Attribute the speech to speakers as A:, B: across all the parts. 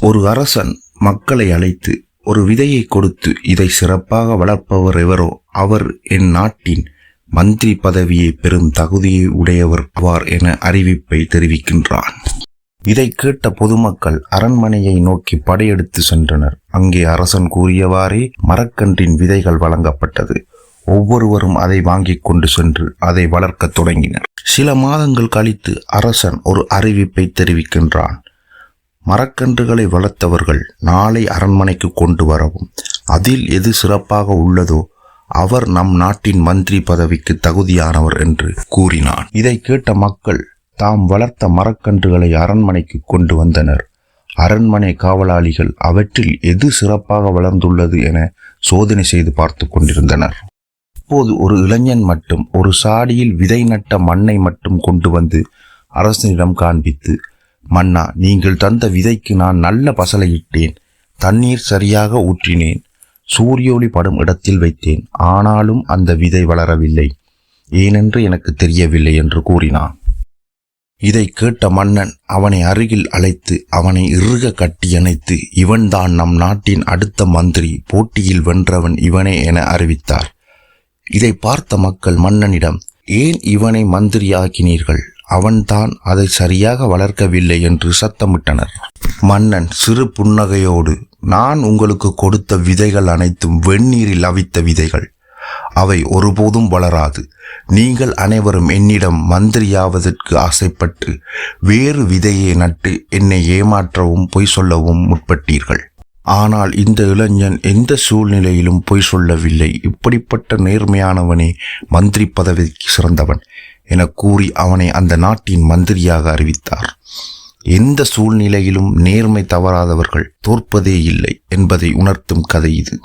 A: ஒரு அரசன் மக்களை அழைத்து ஒரு விதையை கொடுத்து இதை சிறப்பாக வளர்ப்பவர் எவரோ அவர் என் நாட்டின் மந்திரி பதவியை பெறும் தகுதியை உடையவர் ஆவார் என அறிவிப்பை தெரிவிக்கின்றான். இதை கேட்ட பொதுமக்கள் அரண்மனையை நோக்கி படையெடுத்து சென்றனர். அங்கே அரசன் கூறியவாறே மரக்கன்றின் விதைகள் வழங்கப்பட்டது. ஒவ்வொருவரும் அதை வாங்கிக் கொண்டு சென்று அதை வளர்க்கத் தொடங்கினர். சில மாதங்கள் கழித்து அரசன் ஒரு அறிவிப்பை தெரிவிக்கின்றான். மரக்கன்றுகளை வளர்த்தவர்கள் நாளை அரண்மனைக்கு கொண்டு வரவும். அதில் எது சிறப்பாக உள்ளதோ அவர் நம் நாட்டின் மந்திரி பதவிக்கு தகுதியானவர் என்று கூறினான். இதை கேட்ட மக்கள் தாம் வளர்த்த மரக்கன்றுகளை அரண்மனைக்கு கொண்டு வந்தனர். அரண்மனை காவலாளிகள் அவற்றில் எது சிறப்பாக வளர்ந்துள்ளது என சோதனை செய்து பார்த்து கொண்டிருந்தனர். அப்போது ஒரு இளைஞன் மட்டும் ஒரு சாடியில் விதை நட்ட மண்ணை மட்டும் கொண்டு வந்து அரசனிடம் காண்பித்து மன்னா நீங்கள் தந்த விதைக்கு நான் நல்ல பசலையிட்டேன். தண்ணீர் சரியாக ஊற்றினேன். சூரிய ஒளி படும் இடத்தில் வைத்தேன். ஆனாலும் அந்த விதை வளரவில்லை. ஏனென்று எனக்கு தெரியவில்லை என்று கூறினான். இதை கேட்ட மன்னன் அவனை அருகில் அழைத்து அவனை இறுக கட்டியணைத்து இவன்தான் நம் நாட்டின் அடுத்த மந்திரி போட்டியில் வென்றவன் இவனே என அறிவித்தார். இதை பார்த்த மக்கள் மன்னனிடம் ஏன் இவனை மந்திரியாக்கினீர்கள்? அவன்தான் அதை சரியாக வளர்க்கவில்லை என்று சத்தமிட்டனர். மன்னன் சிறு புன்னகையோடு நான் உங்களுக்கு கொடுத்த விதைகள் அனைத்தும் வெந்நீரில் அவித்த விதைகள். அவை ஒருபோதும் வளராது. நீங்கள் அனைவரும் என்னிடம் மந்திரியாவதற்கு ஆசைப்பட்டு வேறு விதையை நட்டு என்னை ஏமாற்றவும் பொய் சொல்லவும் முற்பட்டீர்கள். ஆனால் இந்த இளைஞன் எந்த சூழ்நிலையிலும் பொய் சொல்லவில்லை. இப்படிப்பட்ட நேர்மையானவனே மந்திரி பதவிக்கு சிறந்தவன் என கூறி அவனை அந்த நாட்டின் மந்திரியாக அறிவித்தார். எந்த சூழ்நிலையிலும் நேர்மை தவறாதவர்கள் தோற்பதே இல்லை என்பதை உணர்த்தும் கதை இது.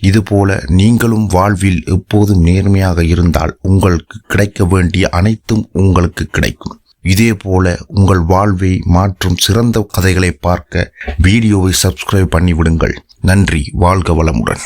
A: இதுபோல நீங்களும் வாழ்வில் எப்போதும் நேர்மையாக இருந்தால் உங்களுக்கு கிடைக்க வேண்டிய அனைத்தும் உங்களுக்கு கிடைக்கும். இதேபோல உங்கள் வாழ்வை மாற்றும் சிறந்த கதைகளை பார்க்க வீடியோவை சப்ஸ்கிரைப் பண்ணிவிடுங்கள். நன்றி வாழ்க வளமுடன்.